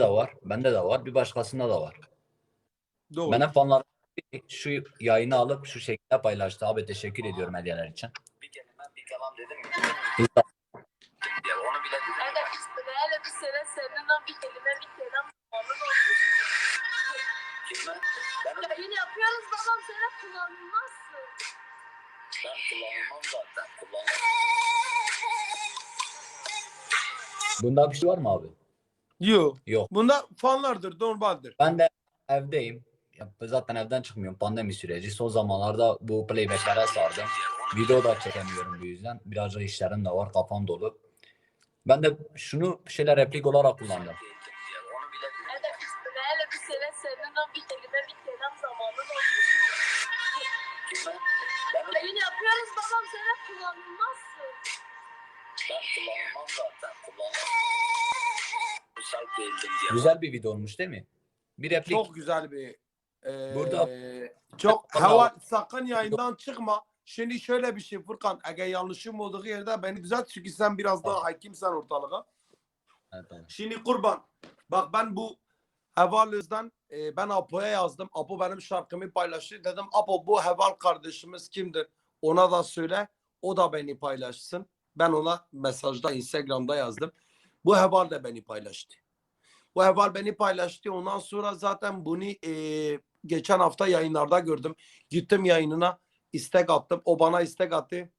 de var. Bende de var. Bir başkasında da var. Doğru. Benim fanlarım şu yayını alıp şu şekilde paylaştı. Abi teşekkür ediyorum hediyeler için. Bir kelime bir kelam dedim mi? Ya onu bile dedim. Üstüne hele bir sene senin o bir kelime bir kelam zamanın olmuş. Kime? Benim Yayın yapıyoruz babam sana kullanılmazsın. ben kullanılmam zaten. Kullanmam. Bunda bir şey var mı abi? Yok. Yok. Bunda fanlardır, normaldir. Ben de evdeyim. Ya zaten evden çıkmıyorum pandemi süreci. Son zamanlarda bu playbacklere sardım. Video da çekemiyorum bu yüzden. Birazcık işlerim de var. Kafam dolu. Ben de şunu şeyler replik olarak kullandım. Ya onu bile dedim. Hele üstüne hele bir sene senin o bir kelime bir kelam zamanın olmuş. Kime? Benim Yayın yapıyoruz babam sana kullanılmazsın. ben kullanılmam zaten. Kullanmam. Müsait değildim diye. Güzel bir video olmuş değil mi? Bir replik. Çok güzel bir eee, Burada- çok hava sakın yayından çıkma. Şimdi şöyle bir şey Furkan eğer yanlışım olduğu yerde beni düzelt çünkü sen biraz daha hakimsen ortalığa. Evet. Şimdi kurban bak ben bu Hevalöz'den e, ben Apo'ya yazdım. Apo benim şarkımı paylaştı. Dedim Apo bu Heval kardeşimiz kimdir? Ona da söyle. O da beni paylaşsın. Ben ona mesajda Instagram'da yazdım. Bu Heval de beni paylaştı. Bu Heval beni paylaştı. Ondan sonra zaten bunu e, geçen hafta yayınlarda gördüm. Gittim yayınına istek attım. O bana istek attı.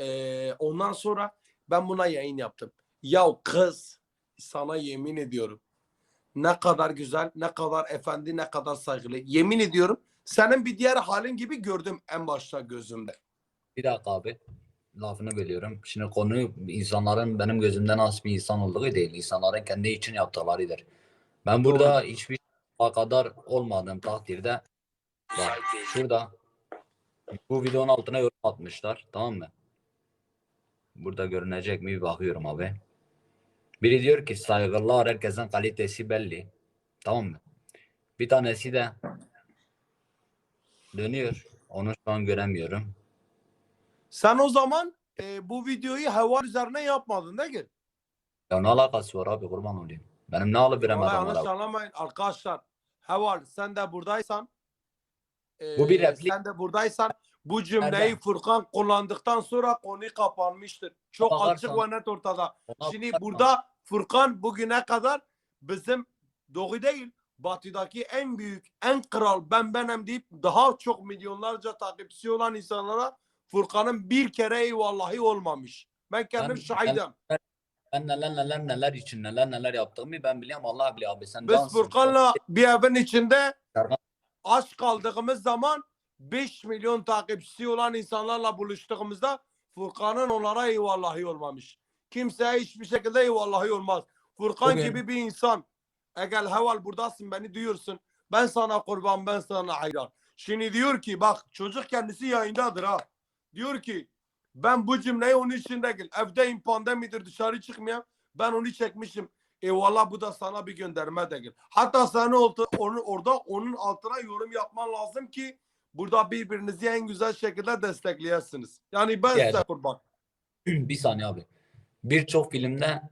E, ondan sonra ben buna yayın yaptım. Ya kız sana yemin ediyorum. Ne kadar güzel, ne kadar efendi, ne kadar saygılı. Yemin ediyorum senin bir diğer halin gibi gördüm en başta gözümde. Bir dakika abi. Lafını bölüyorum. Şimdi konu insanların benim gözümde nasıl bir insan olduğu değil. İnsanların kendi için yaptıklarıdır. Ben burada hiçbir kadar olmadığım takdirde bak şurada bu videonun altına yorum atmışlar. Tamam mı? Burada görünecek mi bir bakıyorum abi. Biri diyor ki saygılar herkesin kalitesi belli. Tamam mı? Bir tanesi de dönüyor. Onu şu an göremiyorum. Sen o zaman e, bu videoyu hava üzerine yapmadın değil mi? Ya ne alakası var abi kurban olayım. Benim ne alıp Vallahi veremedim yanlış abi. anlamayın arkadaşlar. Heval sen de buradaysan e, Bu bir replik. sen de buradaysan bu cümleyi Nerede? Furkan kullandıktan sonra konu kapanmıştır. Çok Bakarsan- açık ve net ortada. Ona Şimdi burada Furkan bugüne kadar bizim doğu değil batıdaki en büyük, en kral ben benim deyip daha çok milyonlarca takipçisi olan insanlara Furkan'ın bir kere eyvallahi olmamış. Ben kendim Ben- şahidim. ben neler neler neler için neler neler yaptığımı ben biliyorum Allah biliyor abi. Sen Biz. Furkan'la bir evin içinde aç kaldığımız zaman 5 milyon takipçisi olan insanlarla buluştuğumuzda Furkan'ın onlara eyvallahi olmamış. Kimseye hiçbir şekilde eyvallahi olmaz. Furkan Bugün- gibi bir insan eğer heval buradasın beni duyuyorsun. Ben sana kurban ben sana hayran. Şimdi diyor ki bak çocuk kendisi yayındadır ha. Diyor ki ben bu cümleyi onun için değil. Evdeyim pandemidir dışarı çıkmayan. Ben onu çekmişim. Eyvallah bu da sana bir gönderme değil. Hatta sen oldu, onu, orada onun altına yorum yapman lazım ki burada birbirinizi en güzel şekilde destekleyesiniz. Yani ben Yani- size kurban. bir saniye abi. Birçok filmde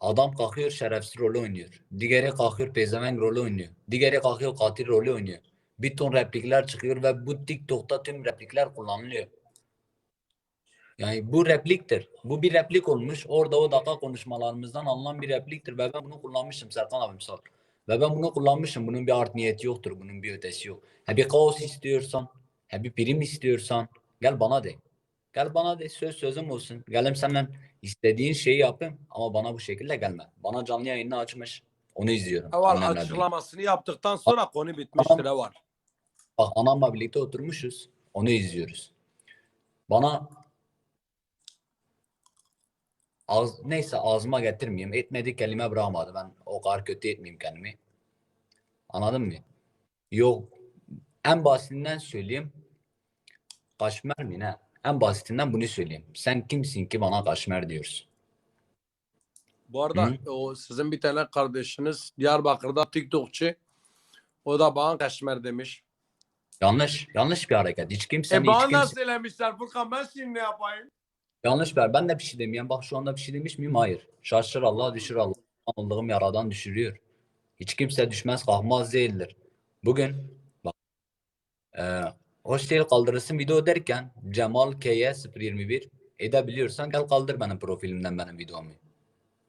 adam kalkıyor şerefsiz rolü oynuyor. Diğeri kalkıyor pezevenk rolü oynuyor. Diğeri kalkıyor katil rolü oynuyor. Bir ton replikler çıkıyor ve bu TikTok'ta tüm replikler kullanılıyor. Yani bu repliktir. Bu bir replik olmuş. Orada o dakika konuşmalarımızdan alınan bir repliktir. Ve ben bunu kullanmışım Serkan abim sağ. Ve ben bunu kullanmışım. Bunun bir art niyeti yoktur. Bunun bir ötesi yok. Ha bir kaos istiyorsan, ha bir prim istiyorsan gel bana de. Gel bana de söz sözüm olsun. Gelim senden istediğin şeyi yapayım ama bana bu şekilde gelme. Bana canlı yayını açmış. Onu izliyorum. Annemle birlikte. açıklamasını yaptıktan sonra konu bitmiştir Heval. Bak anamla birlikte oturmuşuz. Onu izliyoruz. Bana ağız, neyse ağzıma getirmeyeyim. Etmedi kelime bırakmadı. Ben o kadar kötü etmeyeyim kendimi. Anladın mı? Yok. En basitinden söyleyeyim. Kaşmer mi ne? En basitinden bunu söyleyeyim. Sen kimsin ki bana kaşmer diyorsun? Bu arada Hı. o sizin bir tane kardeşiniz Diyarbakır'da TikTokçu. O da bana kaşmer demiş. Yanlış. Yanlış bir hareket. Hiç kimsenin E hiç bana kimse... söylemişler Furkan ben şimdi ne yapayım? Yanlış bir Ben de bir şey demiyorum. Bak şu anda bir şey demiş miyim? Hayır. Şaşır Allah düşür Allah. olduğum yaradan düşürüyor. Hiç kimse düşmez kalkmaz değildir. Bugün bak e, hoş değil kaldırırsın video derken Cemal K'ye 021 edebiliyorsan gel kaldır benim profilimden benim videomu.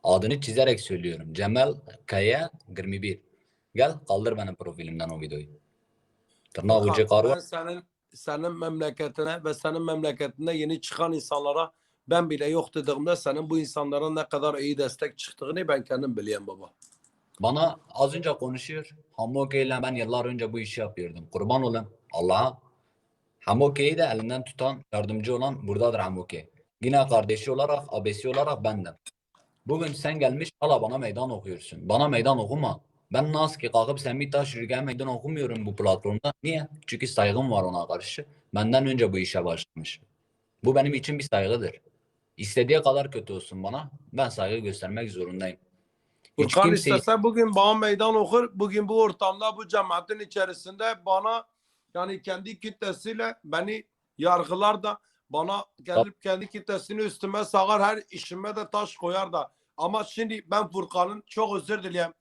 Adını çizerek söylüyorum. Cemal K'ye 21. Gel kaldır benim profilimden o videoyu. Tırnak ucu karı senin senin memleketine ve senin memleketinde yeni çıkan insanlara ben bile yok dediğimde senin bu insanlara ne kadar iyi destek çıktığını ben kendim biliyorum baba. Bana az önce konuşuyor. Hamoke ile ben yıllar önce bu işi yapıyordum. Kurban olayım Allah'a. Hamoke'yi de elinden tutan, yardımcı olan buradadır Hamoke. Yine kardeşi olarak, abesi olarak bendim. Bugün sen gelmiş hala bana meydan okuyorsun. Bana meydan okuma. Ben nasıl ki kalkıp Semih Taş Yürügen meydan okumuyorum bu platformda. Niye? Çünkü saygım var ona karşı. Benden önce bu işe başlamış. Bu benim için bir saygıdır. İstediği kadar kötü olsun bana. Ben saygı göstermek zorundayım. Hiç Furkan istese bugün bana meydan okur. Bugün bu ortamda bu cemaatin içerisinde bana yani kendi kitlesiyle beni yargılar da bana gelip kendi kitlesini üstüme sağar her işime de taş koyar da. Ama şimdi ben Furkan'ın çok özür dileyim.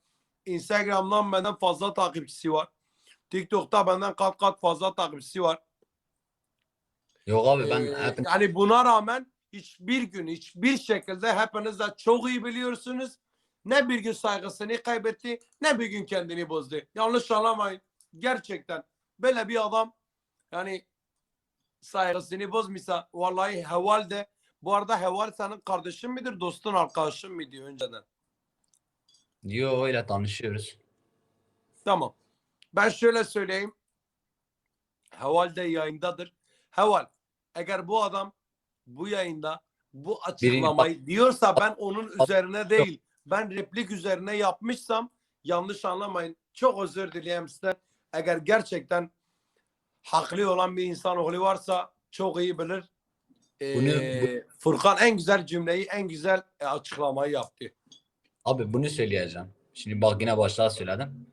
Instagram'dan benden fazla takipçisi var. TikTok'ta benden kat kat fazla takipçisi var. Yok abi ben Ee, hep yani buna rağmen hiçbir gün hiçbir şekilde hepiniz de çok iyi biliyorsunuz. Ne bir gün saygısını kaybetti ne bir gün kendini bozdu. Yanlış anlamayın. Gerçekten böyle bir adam yani saygısını bozmuşsa vallahi Heval de bu arada Heval senin kardeşin midir dostun arkadaşın mı diyor önceden. Diyor öyle tanışıyoruz. Tamam. Ben şöyle söyleyeyim. Heval de yayındadır. Heval eğer bu adam bu yayında bu açıklamayı diyorsa ben onun üzerine değil ben replik üzerine yapmışsam yanlış anlamayın. Çok özür dileyim sizden. Eğer gerçekten haklı olan bir insan oğlu varsa çok iyi bilir. Ee, Bunu- Furkan en güzel cümleyi en güzel e, açıklamayı yaptı. Abi bunu söyleyeceğim. Şimdi bak yine başta söyledim.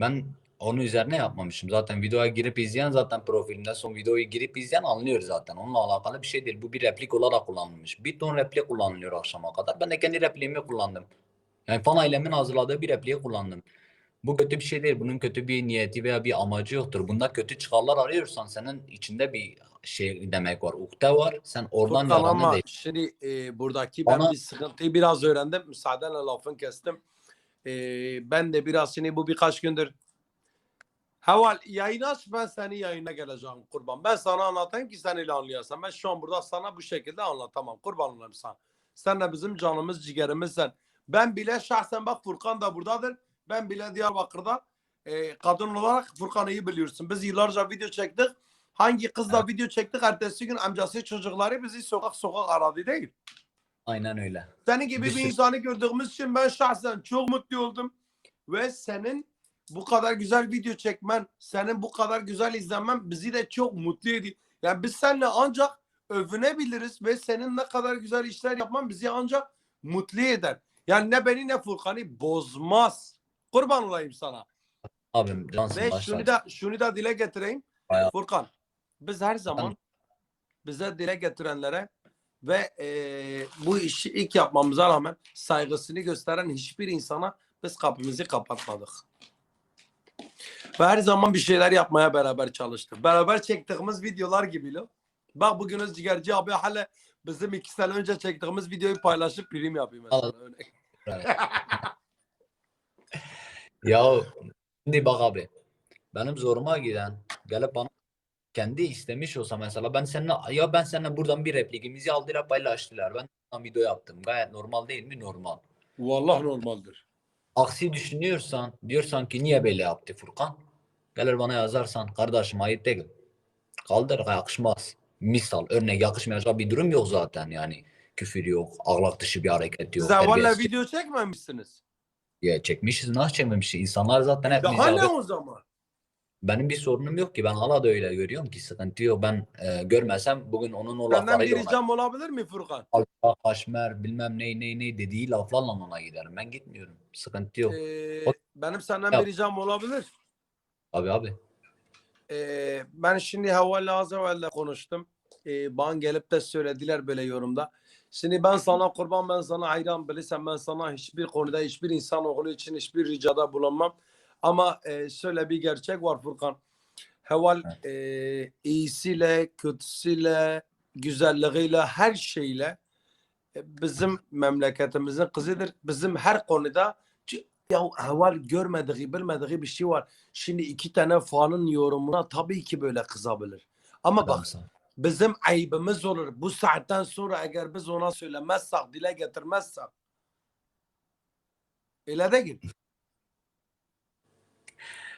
Ben onun üzerine yapmamışım. Zaten videoya girip izleyen zaten profilimde son videoyu girip izleyen anlıyor zaten. Onunla alakalı bir şey değil. Bu bir replik olarak kullanılmış. Bir ton replik kullanılıyor akşama kadar. Ben de kendi repliğimi kullandım. Yani fan ailemin hazırladığı bir repliği kullandım. Bu kötü bir şey değil. Bunun kötü bir niyeti veya bir amacı yoktur. Bunda kötü çıkarlar arıyorsan senin içinde bir şey demek var. Ukde var. Sen oradan Furkan ama değil. şimdi e, buradaki ben Bana- bir sıkıntıyı biraz öğrendim. Müsaadenle lafını kestim. E, ben de biraz şimdi bu birkaç gündür Heval yayın aç ben seni yayına geleceğim kurban. Ben sana anlatayım ki sen ile. Ben şu an burada sana bu şekilde anlatamam. Kurban olayım sana. Sen de bizim canımız ciğerimizsen. Ben bile şahsen bak Furkan da buradadır. Ben bile Diyarbakır'da e, kadın olarak Furkan'ı iyi biliyorsun. Biz yıllarca video çektik. Hangi kızla video çektik ertesi gün amcası çocukları bizi sokak sokak aradı değil. Aynen öyle. Senin gibi Bir bir insanı gördüğümüz için ben şahsen çok mutlu oldum. Ve senin bu kadar güzel video çekmen, senin bu kadar güzel izlenmen bizi de çok mutlu ediyor. Yani biz seninle ancak övünebiliriz ve senin ne kadar güzel işler yapman bizi ancak mutlu eder. Yani ne beni ne Furkan'ı bozmaz. Kurban olayım sana. Abim cansın Ve başlar. şunu da şunu da dile getireyim. Bayağı- Furkan biz her zaman bize dile getirenlere ve eee, bu işi ilk yapmamıza rağmen saygısını gösteren hiçbir insana biz kapımızı kapatmadık. Ve her zaman bir şeyler yapmaya beraber çalıştık. Beraber çektiğimiz videolar gibi lo. Bak bugün Özciğerci abi hala bizim iki sene önce çektiğimiz videoyu paylaşıp prim yapıyor mesela. Örnek. Evet. ya şimdi bak abi benim zoruma giden gelip bana kendi istemiş olsa mesela ben seninle ya ben seninle buradan bir replikimizi aldılar paylaştılar. Ben buradan video yaptım. Gayet normal değil mi? Normal. Vallahi normaldir. Aksi düşünüyorsan diyorsan ki niye böyle yaptı Furkan? Gelir bana yazarsan kardeşim ayıp değil. Kaldır yakışmaz. Misal örnek yakışmayacak bir durum yok zaten yani. Küfür yok, ahlak dışı bir hareket yok. Siz terbiyesiz- video çekmemişsiniz. Ya çekmişiz nasıl çekmemişiz? İnsanlar zaten hep ne icabet- o zaman? Benim bir sorunum yok ki. Ben hala da öyle görüyorum ki sıkıntı yok. Ben e, görmesem bugün onun o Senden bir ona ricam olabilir mi Furkan? Alfa, Haşmer bilmem ne ne ne dediği laflarla ona giderim. Ben gitmiyorum. Sıkıntı yok. Ee, O- benim senden Ya- bir ricam olabilir. Abi abi. Ee, ben şimdi Havale az evvel konuştum. Ee, bana gelip de söylediler böyle yorumda. Şimdi ben sana kurban ben sana hayran bilirsen ben sana hiçbir konuda hiçbir insan oğlu için hiçbir ricada bulunmam. Ama e, şöyle bir gerçek var Furkan. Heval e, iyisiyle, kötüsüyle, güzelliğiyle, her şeyle e, bizim memleketimizin kızıdır. Bizim her konuda ya heval görmediği, bilmediği bir şey var. Şimdi iki tane fanın yorumuna tabii ki böyle kızabilir. Ama bak bizim ayıbımız olur. Bu saatten sonra eğer biz ona söylemezsek, dile getirmezsek öyle değil.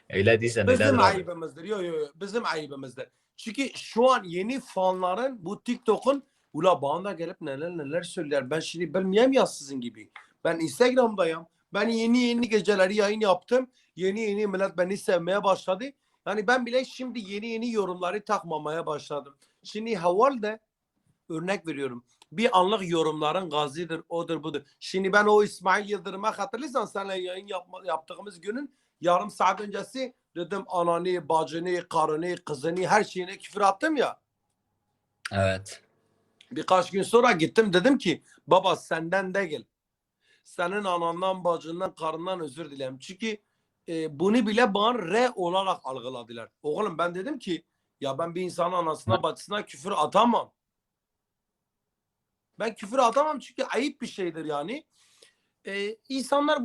Öyle değilse neler Bizim abi? ayıbımızdır. Yok yok yok. Bizim ayıbımızdır. Çünkü şu an yeni fanların bu TikTok'un ula bana gelip neler neler söyler. Ben şimdi bilmiyorum ya sizin gibi. Ben Instagram'dayım. Ben yeni yeni geceleri yayın yaptım. Yeni yeni millet beni sevmeye başladı. Yani ben bile şimdi yeni yeni yorumları takmamaya başladım. Şimdi Haval de örnek veriyorum. Bir anlık yorumların gazidir, odur budur. Şimdi ben o İsmail Yıldırım'a hatırlıyorsan seninle yayın yapma, yaptığımız günün yarım saat öncesi dedim ananı, bacını, karını, kızını her şeyine küfür attım ya. Evet. Birkaç gün sonra gittim dedim ki baba senden değil. Senin anandan, bacından, karından özür dilerim. Çünkü e, bunu bile bana re olarak algıladılar. Oğlum ben dedim ki ya ben bir insanın anasına bacısına küfür atamam. Ben küfür atamam çünkü ayıp bir şeydir yani. E, insanlar